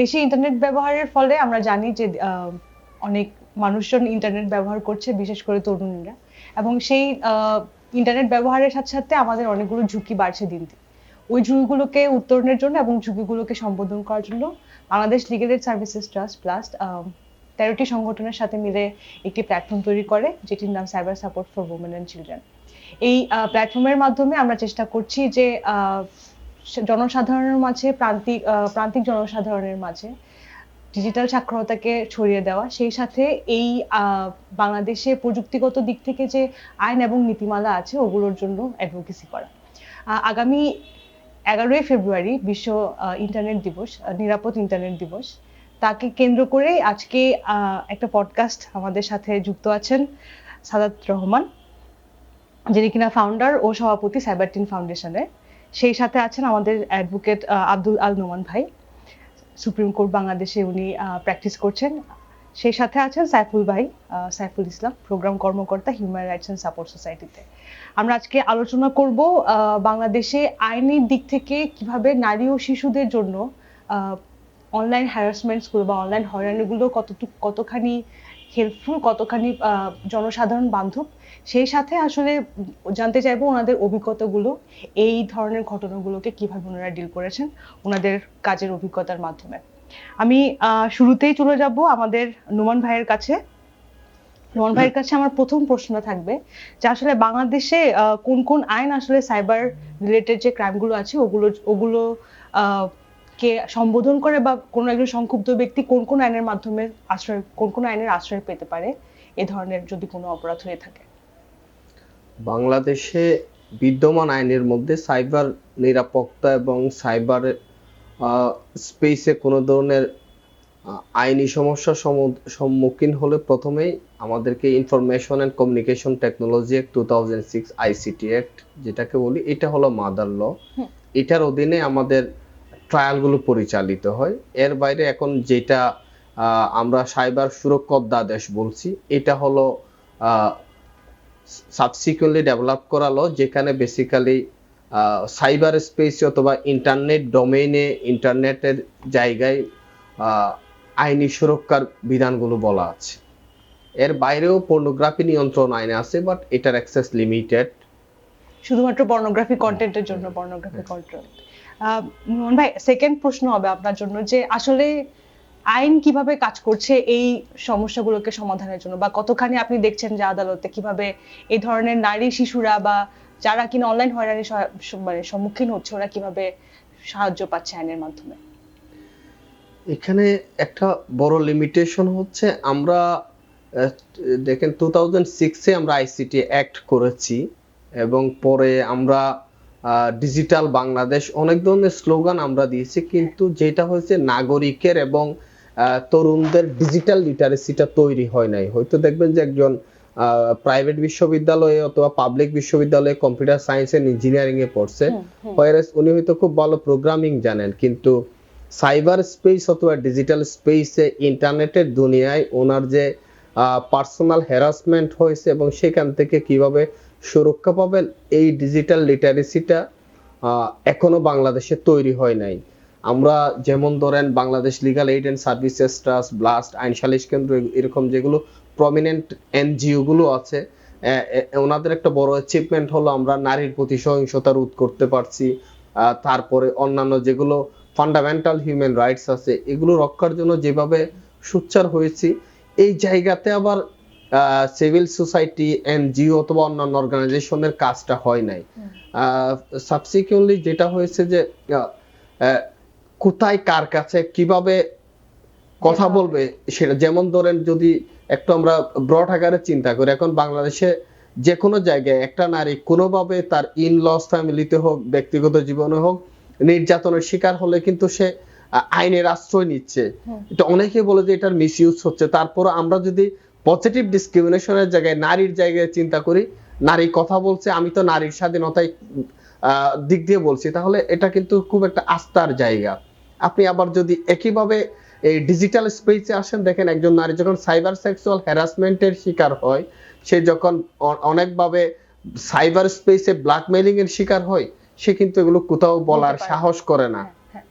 দেশে ইন্টারনেট ব্যবহারের ফলে আমরা জানি যে অনেক মানুষজন ইন্টারনেট ব্যবহার করছে, বিশেষ করে তরুণীরা। এবং সেই ইন্টারনেট ব্যবহারের সাথে সাথে আমাদের অনেকগুলো ঝুঁকি বাড়ছে দিন দিন। ওই ঝুঁকিগুলোকে উত্তরণের জন্য এবং ঝুঁকিগুলোকে সম্বোধন করার জন্য Bangladesh legal aid services trust plus তেরোটি সংগঠনের সাথে মিলে একটি প্ল্যাটফর্ম তৈরি করে, যেটির নাম cyber support for women and children এই প্ল্যাটফর্মের মাধ্যমে আমরা চেষ্টা করছি যে জনসাধারণের মাঝে প্রান্তিক প্রান্তিক জনসাধারণের মাঝে ডিজিটাল সাক্ষরতাকে ছড়িয়ে দেওয়া, সেই সাথে এই বাংলাদেশে প্রযুক্তিগত দিক থেকে যে আইন এবং নীতিমালা আছে, ওগুলোর জন্য অ্যাডভোকেসি করা। আগামী এগারোই ফেব্রুয়ারি বিশ্ব ইন্টারনেট দিবস নিরাপদ ইন্টারনেট দিবস, তাকে কেন্দ্র করে আজকে একটা পডকাস্ট আমাদের সাথে যুক্ত আছেন সাদাত রহমান, যিনি কিনা ফাউন্ডার ও সভাপতি সাইবার টিন ফাউন্ডেশনের সেই সাথে আছেন আমাদের অ্যাডভোকেট আব্দুল আল নোমান ভাই। সুপ্রিম কোর্ট বাংলাদেশে উনি প্র্যাকটিস করছেন। সেই সাথে আছেন সাইফুল ভাই সাইফুল ইসলাম প্রোগ্রাম কর্মকর্তা হিউম্যান রাইটস অ্যান্ড সাপোর্ট সোসাইটিতে আমরা আজকে আলোচনা করব বাংলাদেশে আইনের দিক থেকে কীভাবে নারী ও শিশুদের জন্য অনলাইন হ্যারাসমেন্টসগুলো বা অনলাইন হয়রানিগুলো কতটুকু, কতখানি হেল্পফুল কতখানি জনসাধারণ বান্ধব, সেই সাথে আসলে জানতে চাইব ওনাদের অভিজ্ঞতাগুলো, এই ধরনের ঘটনাগুলোকে কীভাবে ওনারা ডিল করেছেন, ওনাদের কাজের অভিজ্ঞতার মাধ্যমে। আমি শুরুতেই চলে যাব আমাদের নোমান ভাইয়ের কাছে। নোমান ভাইয়ের কাছে আমার প্রথম প্রশ্ন থাকবে যে আসলে বাংলাদেশে কোন কোন আইন আসলে সাইবার রিলেটেড যে ক্রাইমগুলো আছে, ওগুলো ওগুলো কে সম্বোধন করে বা কোনো একজন সংক্ষুব্ধ ব্যক্তি কোন কোন আইনের মাধ্যমে আশ্রয় কোন কোন আইনের আশ্রয় পেতে পারে এ ধরনের যদি কোনো অপরাধ হয়ে থাকে? বাংলাদেশে বিদ্যমান আইনের মধ্যে সাইবার নিরাপত্তা এবং সাইবার স্পেসে কোনো ধরনের আইনি সমস্যার সম্মুখীন হলে প্রথমেই আমাদেরকে information and communication technology act two thousand six ICT act যেটাকে বলি এটা হলো মাদার ল। এটার অধীনে আমাদের ট্রায়ালগুলো পরিচালিত হয়। এর বাইরে এখন যেটা আমরা সাইবার সুরক্ষা অধ্যাদেশ বলছি, এটা হলো সাবসিকুয়েন্টলি ডেভেলপ করালো, যেখানে বেসিক্যালি সাইবার স্পেস অথবা ইন্টারনেট ডোমেইনে ইন্টারনেটের জায়গায় আইনি সুরক্ষার বিধানগুলো বলা আছে। এর বাইরেও পর্নোগ্রাফি নিয়ন্ত্রণ আইন আছে বাট এটার অ্যাক্সেস লিমিটেড শুধুমাত্র পর্নোগ্রাফি কন্টেন্টের জন্য পর্নোগ্রাফি কন্ট্রোল মোহন ভাই সেকেন্ড প্রশ্ন হবে আপনার জন্য যে আসলে আইন কীভাবে কাজ করছে এই সমস্যাগুলোকে সমাধানের জন্য? বা কতখানি আপনি দেখছেন যে আদালতে কীভাবে এই ধরনের নারী শিশুরা বা যারা কিনা অনলাইন হয়রানির মানে সম্মুখীন হচ্ছে, ওরা কীভাবে সাহায্য পাচ্ছে আইনের মাধ্যমে? এখানে একটা বড় লিমিটেশন হচ্ছে, আমরা দেখেন টু থাউজেন্ড সিক্সে আমরা আইসিটি অ্যাক্ট করেছি এবং পরে আমরা ডিজিটাল বাংলাদেশ অনেক ধরনের স্লোগান আমরা দিয়েছি কিন্তু যেটা হয়েছে নাগরিকের এবং তরুণদের ডিজিটাল লিটারেসিটা তৈরি হয় নাই হয়তো দেখবেন যে একজন প্রাইভেট বিশ্ববিদ্যালয়ে অথবা পাবলিক বিশ্ববিদ্যালয়ে কম্পিউটার সায়েন্স এন্ড ইঞ্জিনিয়ারিং এ পড়ছে হুম। উনি হয়তো খুব ভালো প্রোগ্রামিং জানেন কিন্তু সাইবার স্পেস অথবা ডিজিটাল স্পেসে ইন্টারনেটের দুনিয়ায় ওনার যে পার্সোনাল হ্যারাসমেন্ট হয়েছে এবং সেখান থেকে কীভাবে সুরক্ষা পাবেন। এই ডিজিটাল লিটারেসিটা এখনও বাংলাদেশে তৈরি হয় নাই। আমরা যেমন ধরেন Bangladesh legal aid and services trust BLAST আইন সালিশ কেন্দ্র, এরকম যেগুলো প্রমিনেন্ট এনজিও গুলো আছে ওনাদের একটা বড় অ্যাচিভমেন্ট হলো আমরা নারীর প্রতি সহিংসতা রোধ করতে পারছি। তারপরে অন্যান্য যেগুলো ফান্ডামেন্টাল হিউম্যান রাইটস আছে, এগুলো রক্ষার জন্য যেভাবে সোচ্চার হয়েছি, এই জায়গাতে আবার সিভিল সোসাইটি এনজিও অথবা অন্যান্য অর্গানাইজেশনের কাজটা হয় নাই। সাবসিকুয়েন্টলি যেটা হয়েছে যে কোথায় কার কাছে কীভাবে কথা বলবে সেটা যেমন ধরেন যদি একটু আমরা ব্রড আকারে চিন্তা করি এখন বাংলাদেশে যে কোনো জায়গায় একটা নারী কোনোভাবে তার ইন লস ফ্যামিলিতে হোক ব্যক্তিগত জীবনে হোক নির্যাতনের শিকার হলে কিন্তু সে আইনের আশ্রয় নিচ্ছে। এটা অনেকে বলে যে এটার মিস ইউজ হচ্ছে। তারপর আমরা যদি পজিটিভ ডিসক্রিমিনেশনের জায়গায় নারীর জায়গায় চিন্তা করি। নারী কথা বলছে আমি তো নারীর স্বাধীনতায় দিক দিয়ে বলছি। তাহলে এটা কিন্তু খুব একটা আস্থার জায়গা। আপনি আবার যদি একইভাবে এই ডিজিটাল স্পেসে আসেন দেখেন একজন নারী যখন সাইবার সেক্সুয়াল হ্যারাসমেন্টের শিকার হয় সে যখন অনেকভাবে সাইবার স্পেসে ব্ল্যাকমেইলিং এর শিকার হয় সে কিন্তু এগুলো কোথাও বলার সাহস করে না। হ্যাঁ,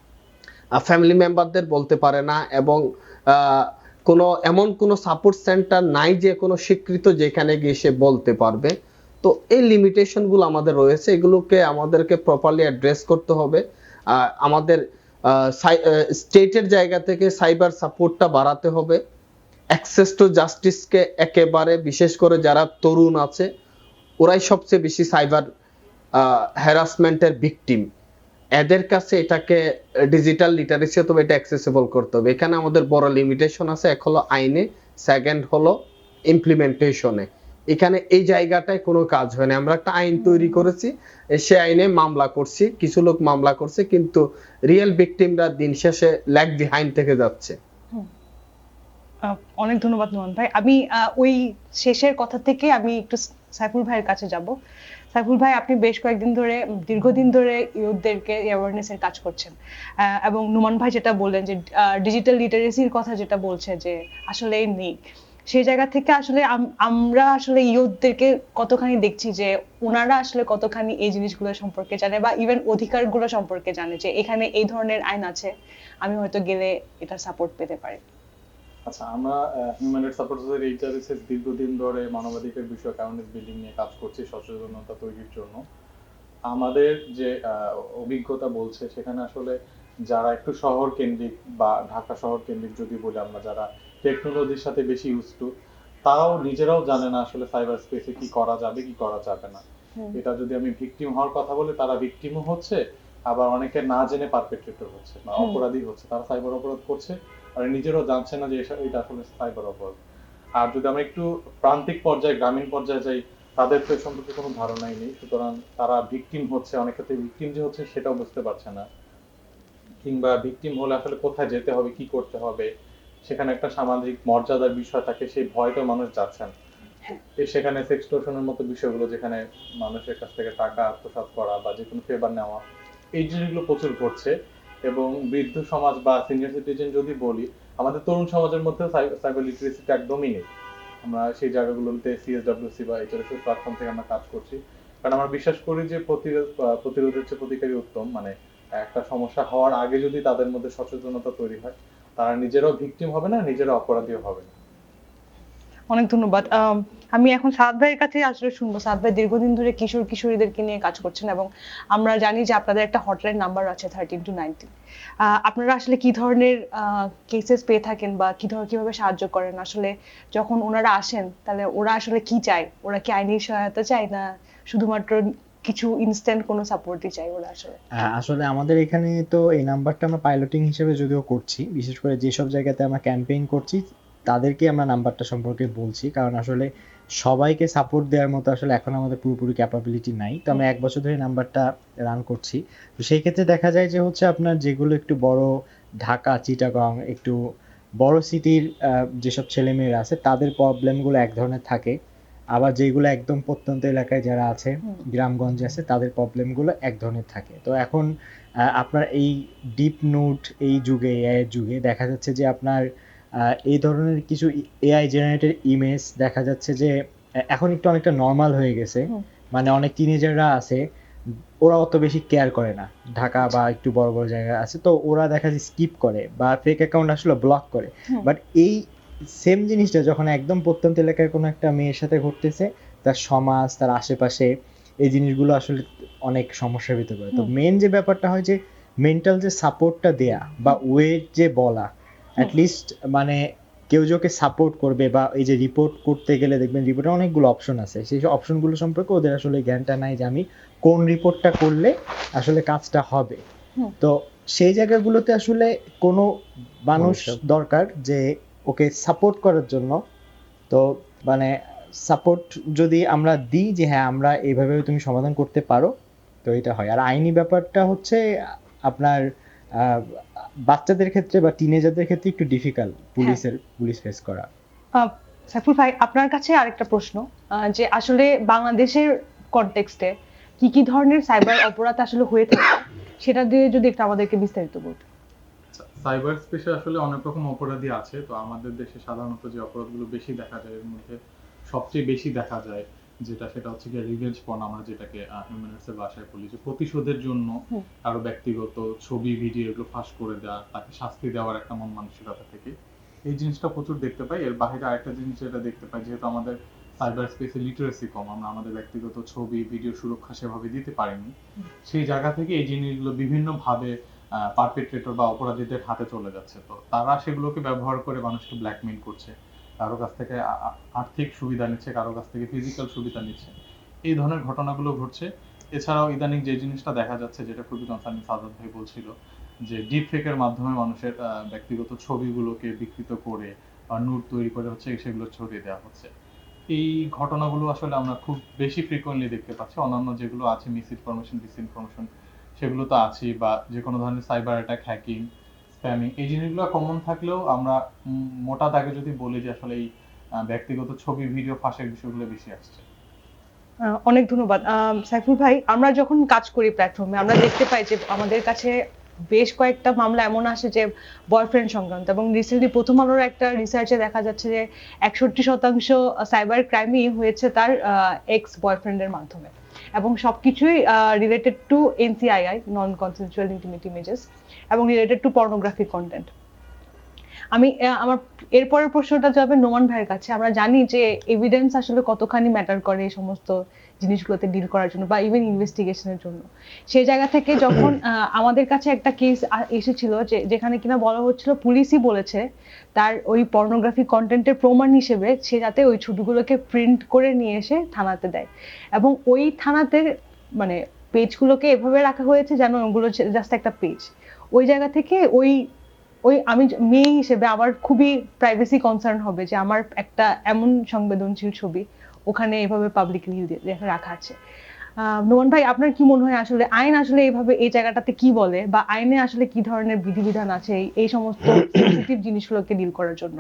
হ্যাঁ। ফ্যামিলি মেম্বারদের বলতে পারে না এবং আহ, কোনো, এমন কোনো সাপোর্ট সেন্টার নাই যে কোনো স্বীকৃত যেখানে গিয়ে সে বলতে পারবে। তো এই লিমিটেশনগুলো আমাদের রয়েছে, এগুলোকে আমাদেরকে প্রপারলি অ্যাড্রেস করতে হবে। আমাদের স্টেটের জায়গা থেকে সাইবার সাপোর্টটা বাড়াতে হবে। অ্যাক্সেস টু জাস্টিসকে একেবারে, বিশেষ করে যারা তরুণ আছে, ওরাই সবচেয়ে বেশি সাইবার হ্যারাসমেন্টের ভিকটিম এদের কাছে এটাকে ডিজিটাল লিটারেসি অথবা এটা অ্যাক্সেসিবল করতে হবে। এখানে আমাদের বড় লিমিটেশন আছে। এক হলো আইনে সেকেন্ড হলো ইমপ্লিমেন্টেশনে এখানে এই জায়গাটায় কোনো কাজ হয় না। আমরা একটা আইন তৈরি করেছি সে আইনে মামলা করছি, কিছু লোক মামলা করছে, কিন্তু রিয়েল ভিকটিমরা দিন শেষে ল্যাগ বিহাইন্ড থেকে যাচ্ছে। অনেক ধন্যবাদ নোমান ভাই। আমি ওই শেষের কথা থেকে আমি একটু সাইফুল ভাইয়ের কাছে যাব। সাইফুল ভাই, আপনি বেশ কয়েকদিন ধরে দীর্ঘদিন ধরে ইউথদেরকে অ্যাওয়ারনেস এর কাজ করছেন। এবং নোমান ভাই যেটা বললেন যে ডিজিটাল লিটারেসির কথা যেটা বলছে যে, আসলে নেই। সেই জায়গা থেকে আসলে আম- আমরা আসলে ইউথদেরকে কতখানি দেখছি যে ওনারা আসলে কতখানি এই জিনিসগুলো সম্পর্কে জানে বা ইভেন অধিকারগুলো সম্পর্কে জানে যে, এখানে এই ধরনের আইন আছে, আমি হয়তো গেলে এটা সাপোর্ট পেতে পারি। আচ্ছা আমরা human rights support society HRSS দীর্ঘদিন ধরে মানবাধিকার বিষয়ক অ্যাওয়ারনেস বিল্ডিং নিয়ে কাজ করছি সচেতনতা তৈরির জন্য। আমাদের যে আহ, অভিজ্ঞতা বলছে সেখানে আসলে যারা একটু শহর কেন্দ্রিক বা ঢাকা শহর কেন্দ্রিক যদি বলি আমরা যারা টেকনোলজির সাথে বেশি ইউজ টু তারাও নিজেরাও জানে না আসলে সাইবার স্পেসে কি করা যাবে কি করা যাবে না। এটা যদি আমি ভিকটিম হওয়ার কথা বলি তারা ভিকটিমও হচ্ছে আবার অনেকে না জেনে পারপেট্রেটর হচ্ছে বা অপরাধী হচ্ছে তারা সাইবার অপরাধ করছে। আর নিজেরাও জানছে না যে এটা আসলে সাইবার অপরাধ। আর যদি আমরা একটু প্রান্তিক পর্যায়ে, গ্রামীণ পর্যায়ে যাই, তাদের তো সম্পর্কে কোনো ধারণাই নেই। সুতরাং তারা ভিকটিম হচ্ছে, অনেক ক্ষেত্রে ভিকটিম যে হচ্ছে সেটাও বুঝতে পারছে না। কিংবা ভিকটিম হলে আসলে কোথায় যেতে হবে, কি করতে হবে, সেখানে একটা সামাজিক মর্যাদার বিষয় থাকে, সেই ভয়টা মানুষ যাচ্ছেন সেখানে সেক্সটোশনের মতো বিষয়গুলো যেখানে মানুষের কাছ থেকে টাকা আত্মসাৎ করা বা যে কোনো ফেভার নেওয়া, এই জিনিসগুলো প্রচুর ঘটছে। এবং বৃদ্ধ সমাজ বা সিনিয়র সিটিজেন যদি বলি, আমাদের তরুণ সমাজের মধ্যে সাইবার লিটারেসিটা একদমই নেই। আমরা সেই জায়গাগুলোতে সিএসডব্লিউসি বা এইচআরএস প্ল্যাটফর্ম থেকে আমরা কাজ করছি। কারণ আমরা বিশ্বাস করি যে প্রতিরোধ প্রতিরোধের প্রতিকারী উত্তম। মানে একটা সমস্যা হওয়ার আগে যদি তাদের মধ্যে সচেতনতা তৈরি হয়, তারা নিজেরাও ভিকটিম হবে না, নিজেরা অপরাধীও হবে না। অনেক ধন্যবাদ। আম, এখন সাদ ভাইয়ের কাছে আসলে শুনব। সাদ ভাই দীর্ঘদিন ধরে কিশোর কিশোরীদেরকে নিয়ে কাজ করছেন এবং আমরা জানি যে আপনাদের একটা হটলাইন নাম্বার আছে থার্টিন টু নাইনটিন আপনারা আসলে কি ধরনের কেসেস পেয়ে থাকেন বা কি ধরনের কীভাবে সাহায্য করেন? আসলে যখন ওনারা আসেন তাহলে ওরা আসলে কি চায়? ওরা কি আইনি সহায়তা চায় না শুধুমাত্র কিছু ইনস্ট্যান্ট কোনো সাপোর্টই চাই ওরা আসলে? আসলে আমাদের এখানে তো এই নাম্বারটা আমরা পাইলটিং হিসেবে যদিও করছি বিশেষ করে যেসব জায়গাতে আমরা ক্যাম্পেইন করছি তাদেরকে আমরা নাম্বারটা সম্পর্কে বলছি কারণ আসলে সবাইকে সাপোর্ট দেওয়ার মতো আসলে এখন আমাদের পুরোপুরি ক্যাপাবিলিটি নাই। তো আমরা এক বছর ধরে নাম্বারটা রান করছি। তো সেই ক্ষেত্রে দেখা যায় যে হচ্ছে আপনার যেগুলো একটু বড় ঢাকা চিটাগং একটু বড় সিটির যেসব ছেলেমেয়েরা আছে তাদের প্রবলেমগুলো এক ধরনের থাকে। আবার যেগুলো একদম প্রত্যন্ত এলাকায় যারা আছে গ্রামগঞ্জে আছে তাদের প্রবলেমগুলো এক ধরনের থাকে। তো এখন আহ, আপনার এই ডিপ নোট এই যুগে এআই এর যুগে দেখা যাচ্ছে যে আপনার এই ধরনের কিছু এআই জেনারেটেড ইমেজ দেখা যাচ্ছে যে এখন একটু অনেকটা নর্মাল হয়ে গেছে। মানে অনেক টিনেজাররা আছে ওরা অত বেশি কেয়ার করে না। ঢাকা বা একটু বড় বড় জায়গা আছে তো ওরা দেখা যায় স্কিপ করে বা ফেক অ্যাকাউন্ট আসলে ব্লক করে। বাট এই সেম জিনিসটা যখন একদম প্রত্যন্ত এলাকার কোনো একটা মেয়ের সাথে ঘটতেছে তার সমাজ তার আশেপাশে এই জিনিসগুলো আসলে অনেক সমস্যার ভিতরে পড়ে। তো মেন যে ব্যাপারটা হয় যে মেন্টাল যে সাপোর্টটা দেয়া বা ওয়ে যে বলা লিস্ট মানে কেউ যে ওকে সাপোর্ট করবে বা এই যে রিপোর্ট করতে গেলে দেখবেন রিপোর্টে অনেকগুলো অপশন আছে। সেই অপশনগুলো সম্পর্কে ওদের আসলে জ্ঞানটা নাই যে আমি কোন রিপোর্টটা করলে আসলে কাজটা হবে। তো সেই জায়গাগুলোতে আসলে কোনো মানুষ দরকার যে ওকে সাপোর্ট করার জন্য। তো মানে সাপোর্ট যদি আমরা দিই যে হ্যাঁ আমরা এইভাবে তুমি সমাধান করতে পারো তো এটা হয়। আর আইনি ব্যাপারটা হচ্ছে আপনার আহ, বাচ্চাদের ক্ষেত্রে বা টিনেজারদের ক্ষেত্রে একটু ডিফিকাল্ট পুলিশের পুলিশ ফেস করা। সাইফুল ভাই আপনার কাছে আরেকটা প্রশ্ন যে আসলে বাংলাদেশের কনটেক্সটে কি কি ধরনের সাইবার অপরাধ আসলে হয়ে থাকে সেটা দিয়ে যদি একটু আমাদেরকে বিস্তারিত বলতেন। সাইবার স্পেসে আসলে অনেক রকম অপরাধী আছে তো আমাদের দেশে সাধারণত যে অপরাধগুলো বেশি দেখা যায় এর মধ্যে সবচেয়ে বেশি দেখা যায় যেটা সেটা হচ্ছে গিয়ে রিভেঞ্জ পণ আমরা যেটাকে হিউম্যানিটিসের ভাষায় বলি যে প্রতিশোধের জন্য। কারও ব্যক্তিগত ছবি ভিডিও এগুলো ফাঁস করে দেওয়া তাকে শাস্তি দেওয়ার একটা মন মানসিকতা থেকে। এই জিনিসটা প্রচুর দেখতে পাই। এর বাইরে আরেকটা জিনিস যেটা দেখতে পাই যেহেতু আমাদের সাইবার স্পেসে লিটারেসি কম আমরা আমাদের ব্যক্তিগত ছবি ভিডিও সুরক্ষা সেভাবে দিতে পারিনি। সেই জায়গা থেকে এই জিনিসগুলো বিভিন্ন ভাবে পারপেট্রেটর বা অপরাধীদের হাতে চলে যাচ্ছে। তো তারা সেগুলোকে ব্যবহার করে মানুষকে ব্ল্যাকমেইল করছে। কারও কাছ থেকে আর্থিক সুবিধা নিচ্ছে, কারও কাছ থেকে ফিজিক্যাল সুবিধা নিচ্ছে। এই ধরনের ঘটনাগুলো ঘটছে। এছাড়াও ইদানিং যে জিনিসটা দেখা যাচ্ছে, যেটা খুবই কনসার্নিং সাজাদ ভাই বলছিল, যে ডিপ ফেকের মাধ্যমে মানুষের ব্যক্তিগত ছবিগুলোকে বিকৃত করে বা নুট তৈরি করে হচ্ছে, সেগুলো ছড়িয়ে দেওয়া হচ্ছে। এই ঘটনাগুলো আসলে আমরা খুব বেশি ফ্রিকোয়েন্টলি দেখতে পাচ্ছি। অন্যান্য যেগুলো আছে মিস ইনফরমেশন ডিসইনফরমেশন সেগুলো তো আছেই বা যে কোনো ধরনের সাইবার অ্যাটাক হ্যাকিং স্প্যামিং এই জিনিসগুলো কমন থাকলেও আমরা মোটা দাগে যদি বলি যে আসলে এই ব্যক্তিগত ছবি ভিডিও ফাঁসের বিষয়গুলো বেশি আসছে। অনেক ধন্যবাদ। সাইফুল ভাই, আমরা যখন কাজ করি প্ল্যাটফর্মে আমরা দেখতে পাই যে আমাদের কাছে বেশ কয়েকটা মামলা এমন আসে যে বয়ফ্রেন্ড সংক্রান্ত এবং রিসেন্টলি প্রথম আলোর একটা রিসার্চে দেখা যাচ্ছে যে একষট্টি শতাংশ সাইবার ক্রাইমই হয়েছে তার এক্স বয়ফ্রেন্ডের মাধ্যমে। এবং সব কিছুই related to NCII non consensual intimate images এবং রিলেটেড টু পর্নোগ্রাফিক কন্টেন্ট আমি আমার, এরপরের প্রশ্নটা যাবে নোমান ভাইয়ের কাছে। আমরা জানি যে এভিডেন্স আসলে কতখানি ম্যাটার করে এই সমস্ত জিনিসগুলোতে ডিল করার জন্য বা ইভেন ইনভেস্টিগেশনের জন্য। সেই জায়গা থেকে যখন আমাদের কাছে একটা কেস এসেছিল যে যেখানে কিনা বলা হচ্ছিল পুলিশই বলেছে তার ওই পর্নোগ্রাফি কন্টেন্টের প্রমাণ হিসেবে সে যাতে ওই ছবিগুলোকে প্রিন্ট করে নিয়ে এসে থানাতে দেয়। এবং ওই থানাতে মানে পেজগুলোকে এভাবে রাখা হয়েছে যেন ওগুলো জাস্ট একটা পেজ ওই জায়গা থেকে ওই ওই আমি মেয়ে হিসেবে আমার খুবই প্রাইভেসি কনসার্ন হবে যে আমার একটা এমন সংবেদনশীল ছবি। ওখানে এভাবে পাবলিকলি রাখা আছে। নোমান ভাই, আপনার কি মনে হয় আসলে আইন আসলে এইভাবে এই জায়গাটাতে কি বলে? বা আইনে আসলে কি ধরনের বিধিবিধান আছে এই- সমস্ত সেনসিটিভ জিনিসগুলোকে ডিল করার জন্য?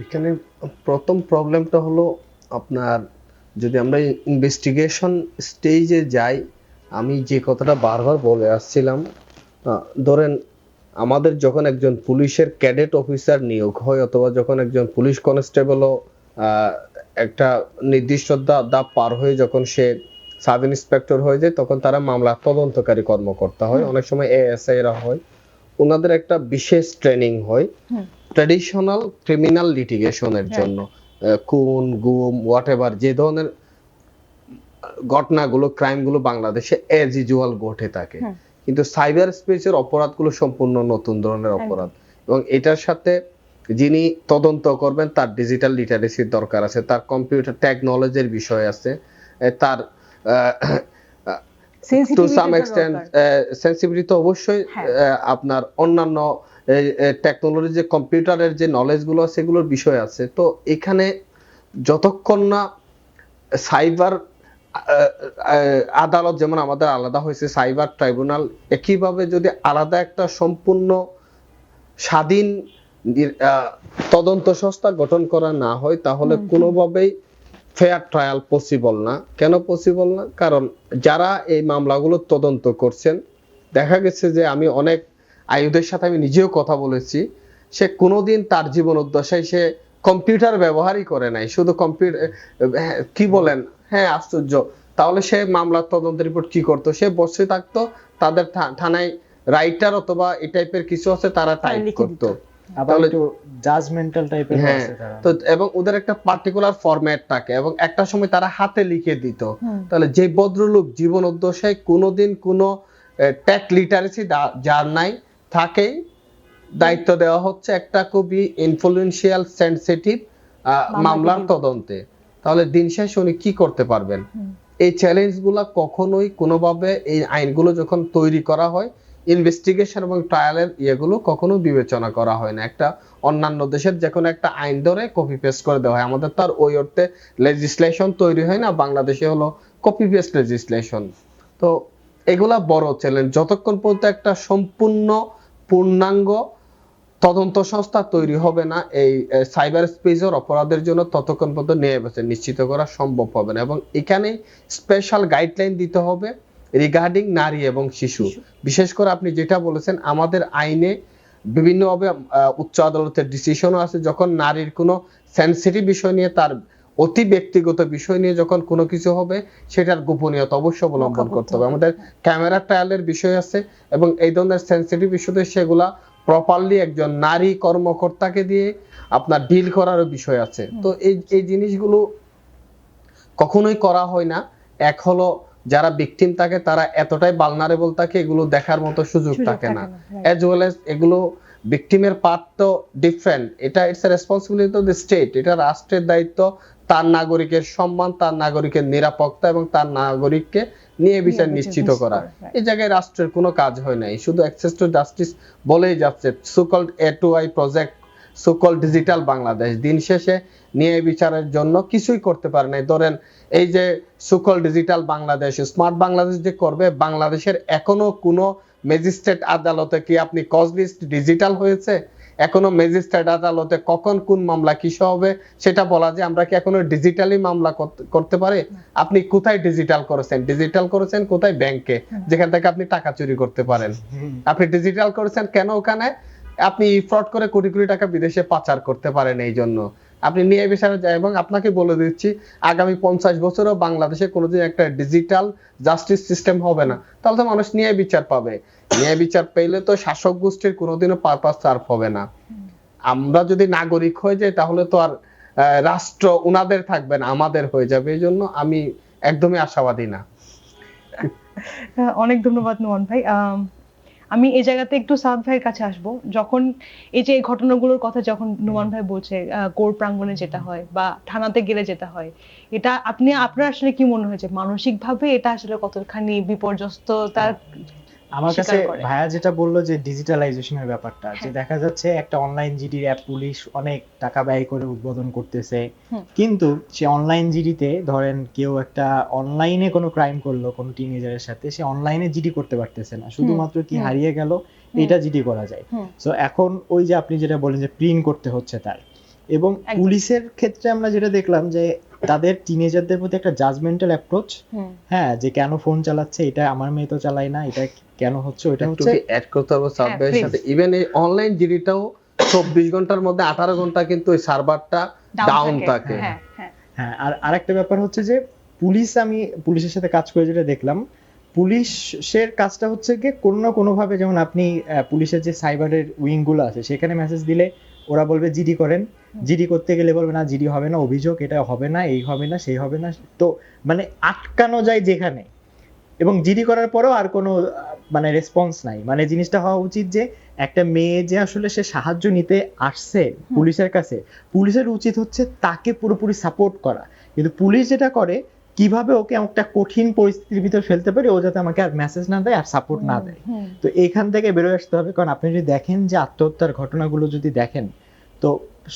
এখানে প্রথম প্রবলেমটা হলো আপনার যদি আমরা ইনভেস্টিগেশন স্টেজে যাই, আমি যে কথাটা বারবার বলে আসছিলাম ধরেন আমাদের যখন একজন পুলিশের ক্যাডেট অফিসার নিয়োগ হয়, অথবা যখন একজন পুলিশ কনস্টেবলও একটা নির্দিষ্ট দা- ধাপ পার হয়ে যখন সে সাব ইন্সপেক্টর হয়ে যায় তখন তারা মামলা তদন্তকারী কর্মকর্তা হয়। অনেক সময় এএসআই রা হয়। ওনাদের একটা বিশেষ ট্রেনিং হয়। ট্র্যাডিশনাল ক্রিমিনাল লিটিগেশনের জন্য। আহ, খুন গুম হোয়াট এভার যে ধরনের ঘটনাগুলো ক্রাইমগুলো বাংলাদেশে এজ ইউজুয়াল ঘটে থাকে। কিন্তু সাইবার স্পেসের অপরাধগুলো সম্পূর্ণ নতুন ধরনের অপরাধ। এবং এটার সাথে যিনি তদন্ত করবেন তার ডিজিটাল লিটারেসির দরকার আছে তার কম্পিউটার টেকনোলজির বিষয় আছে তার টু সাম এক্সটেন্ট দরকার। সেন্সিটিভিটি তো অবশ্যই হ্যাঁ। আপনার অন্যান্য টেকনোলজি যে কম্পিউটারের যে নলেজগুলো আছে, সেগুলোর বিষয় আছে তো এখানে যতক্ষণ না সাইবার আদালত যেমন আমাদের আলাদা হয়েছে সাইবার ট্রাইব্যুনাল একইভাবে যদি আলাদা একটা সম্পূর্ণ স্বাধীন তদন্ত সংস্থা গঠন করা না হয় তাহলে। কোনোভাবেই ফেয়ার ট্রায়াল পসিবল না। কেন পসিবল না? কারণ যারা এই মামলাগুলো তদন্ত করছেন দেখা গেছে যে আমি অনেক আয়ুধের সাথে আমি নিজেও কথা বলেছি সে কোনোদিন তার জীবন উদ্দেশ্যে সে কম্পিউটার ব্যবহারই করে নাই। শুধু কম্পিউটার কি বলেন? হ্যাঁ আশ্চর্য। তাহলে সে মামলার তদন্ত রিপোর্ট কি করতো? সে বসে থাকতো তাদের থানায় রাইটার অথবা এই টাইপের কিছু আছে তারা টাইপ করতো। আবার তাহলে- একটু জাজমেন্টাল টাইপের হ্যাঁ আছে তো এবং ওদের একটা পার্টিকুলার ফরম্যাট থাকে এবং একটা সময় তারা হাতে লিখে দিত। তাহলে যে ভদ্রলোক জীবন উদ্দেশ্যে কোনোদিন কোনো টেক লিটারেসি যার নাই তাকেই দায়িত্ব দেওয়া হচ্ছে একটা খুবই ইনফ্লুয়েন্সিয়াল সেন্সিটিভ মামলার তদন্তে। তাহলে দিন শেষ উনি কি করতে পারবেন। এই চ্যালেঞ্জগুলো কখনোই কোনোভাবে এই আইনগুলো যখন তৈরি করা হয় ইনভেস্টিগেশন এবং ট্রায়ালের ইয়েগুলো কখনো বিবেচনা করা হয় না। একটা অন্যান্য দেশের যে কোনো একটা আইন ধরে কপি পেস্ট করে দেওয়া হয়। আমাদের তার ওই অর্থে লেজিসলেশন তৈরি হয় না, বাংলাদেশে হলো কপি পেস্ট লেজিসলেশন তো এগুলা বড় চ্যালেঞ্জ যতক্ষণ পর্যন্ত একটা সম্পূর্ণ পূর্ণাঙ্গ তদন্ত সংস্থা তৈরি হবে না, এই সাইবার স্পেসের অপরাধের জন্য ততক্ষণ পর্যন্ত নিয়ে নিশ্চিত করা সম্ভব হবে না। এবং এখানে স্পেশাল গাইডলাইন দিতে হবে। রিগার্ডিং নারী এবং শিশু। বিশেষ করে আপনি যেটা বলেছেন আমাদের আইনে বিভিন্নভাবে উচ্চ আদালতের ডিসিশনও আছে। যখন নারীর কোনো সেন্সিটিভ বিষয় নিয়ে তার অতি ব্যক্তিগত বিষয় নিয়ে যখন কোনো কিছু হবে সেটার গোপনীয়তা অবশ্যই অবলম্বন করতে হবে। আমাদের ক্যামেরা ট্রায়ালের বিষয় আছে এবং এই ধরনের সেন্সিটিভ ইস্যুতে সেগুলা প্রপারলি একজন নারী কর্মকর্তাকে দিয়ে আপনার ডিল করারও বিষয় আছে। তো এই এই জিনিসগুলো কখনোই করা হয় না। এক হলো যারা ভিকটিম থাকে তারা এতটাই বালনারেবল থাকে এগুলো দেখার মতো সুযোগ থাকে না. অ্যাজ ওয়েল এস এগুলো ভিকটিমের পার্ট তো ডিফারেন্ট এটা it's responsibility of the state এটা রাষ্ট্রের দায়িত্ব তার নাগরিকের সম্মান তার নাগরিকের নিরাপত্তা এবং তার নাগরিককে নিয়ে বিচার নিশ্চিত করা, এই জায়গায় রাষ্ট্রের কোনো কাজ হয় নাই শুধু অ্যাক্সেস টু জাস্টিস বলেই যাচ্ছে। So called A two I project so called digital Bangladesh দিন শেষে ন্যায় বিচারের জন্য কিছুই করতে পারে নাই। ধরেন এই যে so called digital Bangladesh smart Bangladesh যে করবে বাংলাদেশের এখনও কোনো ম্যাজিস্ট্রেট আদালতে কি আপনি কজ লিস্ট ডিজিটাল হয়েছে? এখনও ম্যাজিস্ট্রেট আদালতে কখন কোন মামলা কিসে হবে সেটা বলা যায় আমরা কি এখনও ডিজিটালি মামলা করতে- করতে পারি? আপনি কোথায় ডিজিটাল করেছেন? ডিজিটাল করেছেন কোথায়? ব্যাংকে যেখান থেকে আপনি টাকা চুরি করতে পারেন। আপনি ডিজিটাল করেছেন কেন ওখানে? আপনি ফ্রড করে কোটি কোটি টাকা বিদেশে পাচার করতে পারেন এই জন্য। আপনি নিয়ে বিচারে যায় এবং আপনাকে বলে দিচ্ছি, আগামী পঞ্চাশ বছরও বাংলাদেশে কোনোদিন একটা ডিজিটাল জাস্টিস সিস্টেম হবে না। তাহলে তো মানুষ নিয়ে বিচার পাবে। নিয়ে বিচার পেলে তো শাসক গোষ্ঠীর কোনোদিনও পারপাস সার্ভ হবে না। আমরা যদি নাগরিক হয়ে যাই, তাহলে তো আর রাষ্ট্র উনাদের থাকবে না, আমাদের হয়ে যাবে। এই জন্য আমি একদমই আশাবাদী না। অনেক ধন্যবাদ নোমান ভাই। আম, এই জায়গাতে একটু সাদ ভাইয়ের কাছে আসব। যখন এই যে এই ঘটনাগুলোর কথা যখন নোমান ভাই বলছে কোর প্রাঙ্গণে যেটা হয় বা থানাতে গেলে যেটা হয় এটা আপনি আপনার আসলে কি মনে হয়েছে? মানসিকভাবে এটা আসলে কতখানি বিপর্যস্ততার আমার কাছে ভাইয়া যেটা বলল যে ডিজিটালাইজেশনের ব্যাপারটা যে হ্যাঁ। দেখা যাচ্ছে একটা অনলাইন জিডির অ্যাপ পুলিশ অনেক টাকা ব্যয় করে উদ্বোধন করতেছে। কিন্তু সে অনলাইন জিডিতে ধরেন কেউ একটা অনলাইনে কোনো ক্রাইম করল কোনো টিনেজারের সাথে সে অনলাইনে জিডি করতে পারতেছে না। শুধুমাত্র কি হারিয়ে গেল এটা জিডি করা যায়। সো এখন ওই যে আপনি যেটা বলেন যে প্রিন্ট করতে হচ্ছে তার। এবং পুলিশের ক্ষেত্রে আমরা যেটা দেখলাম যে তাদের টিনেজারদের প্রতি একটা জাজমেন্টাল অ্যাপ্রোচ হ্যাঁ যে কেন ফোন চালাচ্ছে এটা আমার মেয়ে তো চালায় না এটা কেন হচ্ছে? ওটা হচ্ছে অ্যাড করতে হবে সাবওয়ের সাথে? ইভেন এই অনলাইন জিডিটাও চব্বিশ ঘণ্টার মধ্যে আঠারো ঘণ্টা কিন্তু ওই সার্ভারটা ডাউন থাকে। হ্যাঁ হ্যাঁ। হ্যাঁ আর আরেকটা ব্যাপার হচ্ছে যে পুলিশ আমি পুলিশের সাথে কাজ করে যেটা দেখলাম পুলিশের কাজটা হচ্ছে কি কোনো না কোনো ভাবে যেমন আপনি পুলিশের যে সাইবারের উইংগুলো আছে সেখানে মেসেজ দিলে ওরা বলবে জিডি করেন। জিডি করতে গেলে বলবে না জিডি হবে না অভিযোগ এটা হবে না এই হবে না সেই হবে না। তো মানে আটকানো যায় যেখানে। এবং জিডি করার পরেও আর কোনো মানে রেসপন্স নাই। মানে জিনিসটা হওয়া উচিত যে একটা মেয়ে যে আসলে সে সাহায্য নিতে আসছে পুলিশের কাছে পুলিশের উচিত হচ্ছে তাকে পুরোপুরি সাপোর্ট করা। কিন্তু পুলিশ যেটা করে কীভাবে ওকে একটা কঠিন পরিস্থিতির ভিতর ফেলতে পারে ও যাতে আমাকে আর মেসেজ না দেয় আর সাপোর্ট না দেয়। তো এইখান থেকে বেরোয় আসতে হবে কারণ আপনি যদি দেখেন যে আত্মহত্যার ঘটনাগুলো যদি দেখেন তো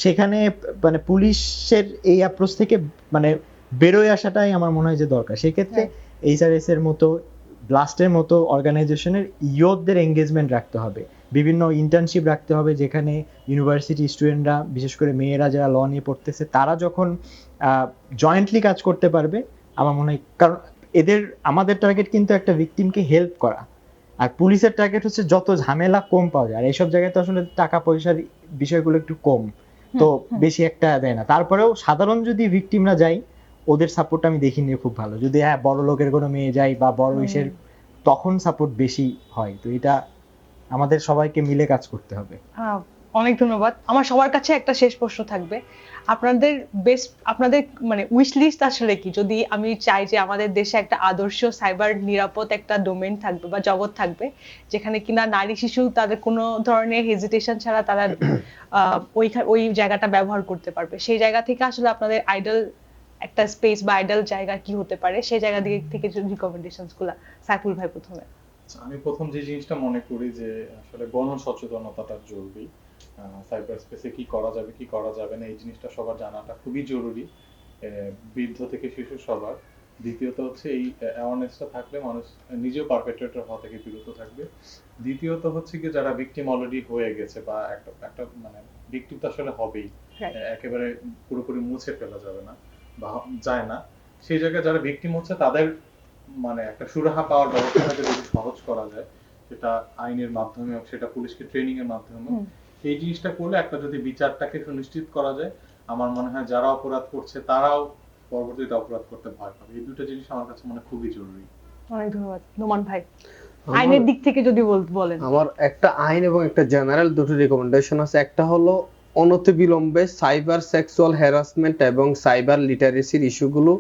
সেখানে মানে পুলিশের এই অ্যাপ্রোচ থেকে মানে বেরোয় আসাটাই আমার মনে হয় যে দরকার। সেক্ষেত্রে এইচআরএস এর মতো ব্লাস্টের মতো অর্গানাইজেশনের ইয়তদের এঙ্গেজমেন্ট রাখতে হবে। বিভিন্ন ইন্টার্নশিপ রাখতে হবে যেখানে ইউনিভার্সিটি স্টুডেন্টরা বিশেষ করে মেয়েরা যারা ল নিয়ে পড়তেছে তারা যখন জয়েন্টলি কাজ করতে পারবে আমার মনে হয় কারণ এদের আমাদের টার্গেট কিন্তু একটা ভিকটিমকে হেল্প করা। আর পুলিশের টার্গেট হচ্ছে যত ঝামেলা কম পাওয়া যায়। আর এইসব জায়গায় তো আসলে টাকা পয়সার বিষয়গুলো একটু কম। তো বেশি একটা দেয় না। তারপরেও সাধারণ যদি ভিকটিমরা যায় ওদের সাপোর্ট আমি দেখিনি খুব ভালো। যদি হ্যাঁ বড় লোকের কোনো মেয়ে যায় বা বড় ইসের তখন সাপোর্ট বেশি হয়। তো এটা আমাদের সবাইকে মিলে কাজ করতে হবে। অনেক ধন্যবাদ। আমার সবার কাছে একটা শেষ প্রশ্ন থাকবে। আপনাদের বেস্ট আপনাদের মানে উইশ লিস্ট আসলে কি? যদি আমি চাই যে আমাদের দেশে একটা আদর্শ সাইবার নিরাপদ একটা ডোমেন থাকবে বা জগৎ থাকবে যেখানে কিনা নারী শিশু তাদের কোনো ধরনের হেজিটেশন ছাড়া তারা ওই ওই জায়গাটা ব্যবহার করতে পারবে। সেই জায়গা থেকে আসলে আপনাদের আইডল একটা স্পেস বা আইডল জায়গা কি হতে পারে সেই জায়গা দিকে থেকে যদি রিকমেন্ডেশনসগুলা সাইফুল ভাই প্রথমে। আচ্ছা, আমি প্রথম যে জিনিসটা মনে করি যে আসলে গণ সচেতনতাটা জরুরি সাইবার স্পেসে কি করা যাবে কি করা যাবে না এই জিনিসটা সবার জানাটা খুবই জরুরি বৃদ্ধ থেকে শিশু সবার। দ্বিতীয়ত হচ্ছে এই অ্যাওয়ারনেসটা থাকলে মানুষ নিজেও পারপেট্রেটর হওয়া থেকে বিরত থাকবে। দ্বিতীয়ত হচ্ছে কি যারা ভিকটিম অলরেডি হয়ে গেছে বা একটা একটা মানে ভিকটিম তো আসলে হবেই. একেবারে পুরোপুরি মুছে ফেলা যাবে না। যায় না সেই জায়গায় যারা ভিকটিম হচ্ছে তাদের মানে একটা সুরাহা পাওয়ার ব্যবস্থাটাকে যদি সহজ করা যায়। সেটা আইনের মাধ্যমে হোক সেটা পুলিশকে ট্রেনিং এর মাধ্যমে। এই জিনিসটা করলে একটা যদি বিচারটাকে সুনিশ্চিত করা যায় আমার মনে হয় যারা অপরাধ করছে তারাও পরবর্তীতে অপরাধ করতে ভয় পাবে। এই দুটো জিনিস আমার কাছে মনে খুবই জরুরি। অনেক ধন্যবাদ। নোমান ভাই আইনের দিক থেকে যদি বল- বলেন। আমার একটা আইন এবং একটা জেনারেল দুটো রিকমেন্ডেশন আছে। একটা হলো অনতিবিলম্বে সাইবার সেক্সুয়াল হ্যারাসমেন্ট এবং সাইবার লিটারেসির ইস্যুগুলো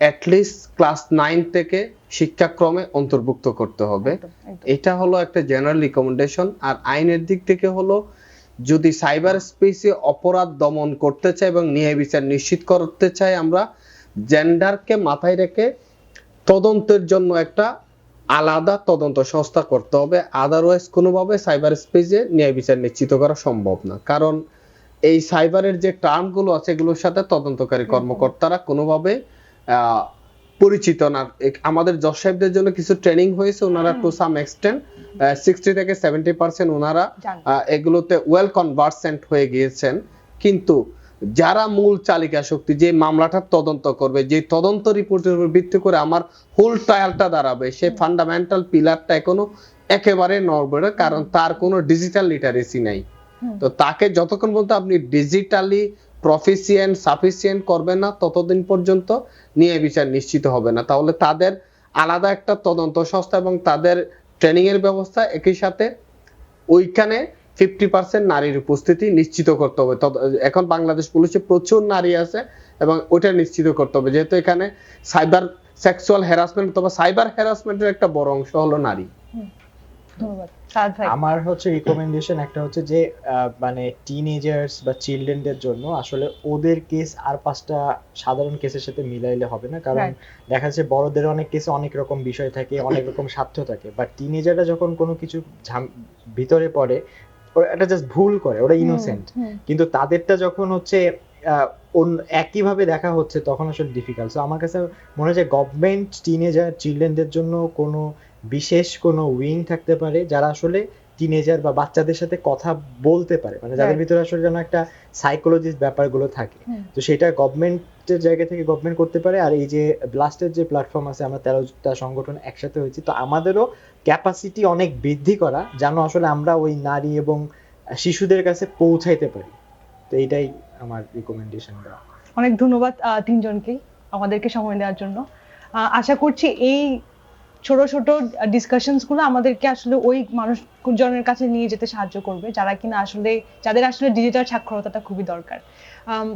অ্যাটলিস্ট ক্লাস নাইন থেকে শিক্ষাক্রমে অন্তর্ভুক্ত করতে হবে। এটা হলো একটা জেনারেল রিকমেন্ডেশন আর আইনের দিক থেকে হলো যদি সাইবার স্পেসে অপরাধ দমন করতে চাই এবং ন্যায় বিচার নিশ্চিত করতে চাই আমরা জেন্ডারকে মাথায় রেখে তদন্তের জন্য একটা আলাদা তদন্ত সংস্থা করতে হবে। আদারওয়াইজ কোনোভাবে সাইবার স্পেসে ন্যায় বিচার নিশ্চিত করা সম্ভব না। কারণ এই সাইবারের যে টার্মগুলো আছে এগুলোর সাথে তদন্তকারী কর্মকর্তারা কোনোভাবে পরিচিত না। আমাদের জজ সাহেবদের জন্য কিছু ট্রেনিং হয়েছে ওনারা টু সাম এক্সটেন্ট সিক্সটি থেকে সেভেন্টি পার্সেন্ট ওনারা এগুলোতে ওয়েল কনভার্সেন্ট হয়ে গিয়েছেন। কিন্তু যারা মূল চালিকা শক্তি যে মামলাটার তদন্ত করবে যে তদন্ত রিপোর্টের উপর ভিত্তি করে আমার হোল ট্রায়ালটা দাঁড়াবে সেই ফান্ডামেন্টাল পিলারটা এখনও একেবারে নড়বে কারণ তার কোনো ডিজিটাল লিটারেসি নাই। তো তাকে যতক্ষণ পর্যন্ত আপনি ডিজিটালি প্রফিসিয়েন্ট সাফিসিয়েন্ট করবেন না ততদিন পর্যন্ত নিয়ে বিচার নিশ্চিত হবে না। তাহলে তাদের আলাদা একটা তদন্ত সংস্থা এবং তাদের ট্রেনিং এর ব্যবস্থা একই সাথে ওইখানে ফিফটি পার্সেন্ট নারীর উপস্থিতি নিশ্চিত করতে হবে। এখন বাংলাদেশ পুলিশে প্রচুর নারী আছে এবং ওইটা নিশ্চিত করতে হবে। যেহেতু এখানে সাইবার সেক্সুয়াল হ্যারাসমেন্ট অথবা সাইবার হ্যারাসমেন্টের একটা বড় অংশ হলো নারী। ধন্যবাদ। আমার হচ্ছে রিকমেন্ডেশন একটা হচ্ছে যে মানে টিনেজার্স বা চিলড্রেনদের জন্য আসলে ওদের কেস আর পাঁচটা সাধারণ কেসের সাথে মিলাইলে হবে না। কারণ দেখা যাচ্ছে বড়দের অনেক কেসে অনেক রকম বিষয় থাকে অনেক রকম স্বার্থ থাকে। বাট টিনেজাররা যখন কোনো কিছু ভিতরে পড়ে ওরা এটা জাস্ট ভুল করে ওরা ইনোসেন্ট কিন্তু তাদেরটা যখন হচ্ছে একইভাবে দেখা হচ্ছে তখন আসলে ডিফিকাল্ট সো আমার কাছে মনে হয় যে গভর্নমেন্ট টিনেজার চিলড্রেনদের জন্য কোনো বিশেষ কোনো উইং থাকতে পারে যারা আসলে টিনেজার বা বাচ্চাদের সাথে কথা বলতে পারে। মানে যাদের ভিতরে আসলে যেন একটা সাইকোলজিস্ট ব্যাপারগুলো থাকে। তো সেটা গভর্নমেন্টের জায়গা থেকে গভর্নমেন্ট করতে পারে। আর এই যে ব্লাস্টের যে প্ল্যাটফর্ম আছে আমরা তেরোটা সংগঠন একসাথে হয়েছি তো আমাদেরও ক্যাপাসিটি অনেক বৃদ্ধি করা যেন আসলে আমরা ওই নারী এবং শিশুদের কাছে পৌঁছাইতে পারি। তো এইটাই আমার রিকমেন্ডেশন দেওয়া। অনেক ধন্যবাদ তিনজনকেই আমাদেরকে সময় দেওয়ার জন্য। আশা করছি এই ছোট ছোট ডিসকাশনসগুলো আমাদেরকে আসলে ওই মানুষজনের কাছে নিয়ে যেতে সাহায্য করবে যারা কিনা আসলে যাদের আসলে ডিজিটাল সাক্ষরতাটা খুবই দরকার। আম,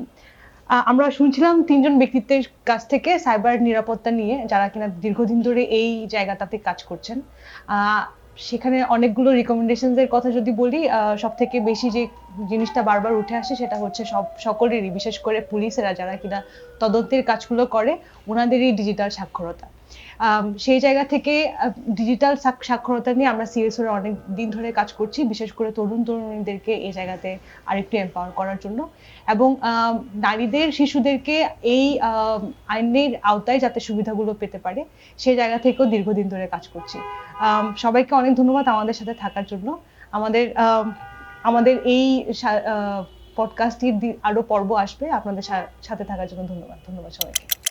আমরা শুনছিলাম তিনজন ব্যক্তিত্বের কাছ থেকে সাইবার নিরাপত্তা নিয়ে যারা কিনা দীর্ঘদিন ধরে এই জায়গাটাতে কাজ করছেন। সেখানে অনেকগুলো রিকমেন্ডেশনস এর কথা যদি বলি সব থেকে বেশি যে জিনিসটা বারবার উঠে আসে সেটা হচ্ছে সব সকলেরই বিশেষ করে পুলিশেরা যারা কিনা তদন্তের কাজগুলো করে ওনাদেরই ডিজিটাল সাক্ষরতা। সেই জায়গা থেকে ডিজিটাল সাক্ষরতা নিয়ে আমরা সিএসওর অনেক দিন ধরে কাজ করছি বিশেষ করে তরুণ তরুণীদেরকে এই জায়গাতে আরেকটু এম্পাওয়ার করার জন্য। এবং নারীদের শিশুদেরকে এই আইনের আওতায় যাতে সুবিধাগুলো পেতে পারে সেই জায়গা থেকেও দীর্ঘদিন ধরে কাজ করছি। সবাইকে অনেক ধন্যবাদ আমাদের সাথে থাকার জন্য। আমাদের আম, আমাদের এই পডকাস্টটির আরও পর্ব আসবে। আপনাদের সাথে থাকার জন্য ধন্যবাদ। ধন্যবাদ সবাইকে।